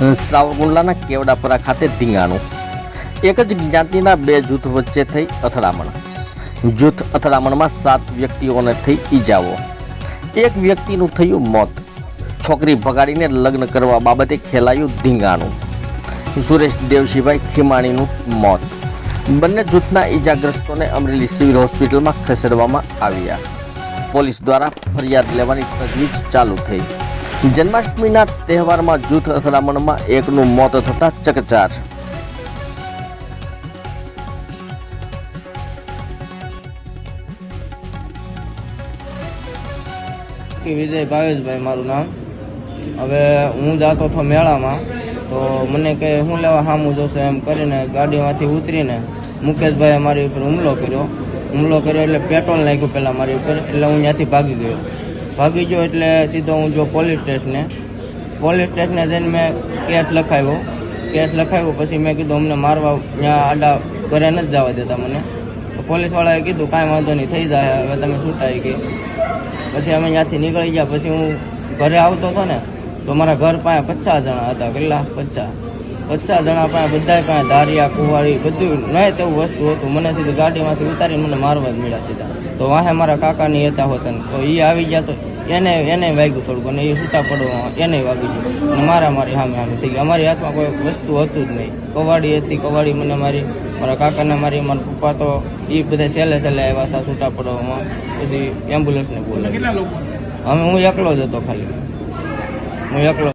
સાવરકુંડલાના કેવડાપરા ખાતે ધીંગાણું. એક જ જ્ઞાતિના બે જૂથ વચ્ચે થઈ અથડામણ. જૂથ અથડામણમાં સાત વ્યક્તિઓને થઈ ઈજાઓ. એક વ્યક્તિનું થયું મોત. છોકરી ભગાડીને લગ્ન કરવા બાબતે ખેલાયું ધીંગાણું. સુરેશ દેવશીભાઈ ખીમાણીનું મોત. બંને જૂથના ઈજાગ્રસ્તોને અમરેલી સિવિલ હોસ્પિટલમાં ખસેડવામાં આવ્યા. પોલીસ દ્વારા ફરિયાદ લેવાની તજવીજ ચાલુ થઈ. જન્માષ્ટમીના તહેવારમાં જૂથ અથડામણમાં એકનું મોત થતાં ચકચાર. વિજય ભાવેશભાઈ મારું નામ. હવે હું જાતો હતો મેળામાં, તો મને કે હું લેવા સામું જોશે એમ કરીને ગાડીમાંથી ઉતરીને મુકેશભાઈએ મારી ઉપર હુમલો કર્યો. હુમલો કર્યો એટલે પેટ્રોલ નાખ્યું પહેલાં મારી ઉપર, એટલે હું ત્યાંથી ભાગી ગયો. ભાગી ગયો એટલે સીધો હું જો પોલીસ સ્ટેશને પોલીસ સ્ટેશને જઈને મેં કેસ લખાવ્યો. કેસ લખાવ્યો પછી મેં કીધું અમને મારવા ત્યાં આડા ઘરે નથી જવા દેતા મને. પોલીસવાળાએ કીધું કાંઈ વાંધો નહીં, થઈ જાય, હવે તમે છૂટાઈ ગઈ. પછી અમે ત્યાંથી નીકળી ગયા. પછી હું ઘરે આવતો હતો ને, તો મારા ઘર પાસે પચાસ જણા હતા, કેટલા? પચાસ. પચાસ જણા પાસે બધા પાસે ધારિયા કુવાડી બધું નહીં તેવું વસ્તુ હતું. મને સીધું ગાડીમાંથી ઉતારીને મને મારવા જ મળ્યા સીધા. તો વાહે મારા કાકાની હતા હોતા તો એ આવી ગયા તો એને એને વાગ્યું થોડુંક અને એ છૂટા પડવા એને વાગી ગયું. અને મારા મારી સામે સામે થઈ ગઈ અમારી હાથમાં કોઈ વસ્તુ હતું જ નહીં. કવાડી હતી કવાડી મને મારી મારા કાકાને મારી મારા પપ્પા તો એ બધા છેલ્લે છેલ્લે આવ્યા હતા છૂટા પડવામાં. પછી એમ્બ્યુલન્સને બોલાવી અમે હું એકલો જ હતો ખાલી. હું એકલો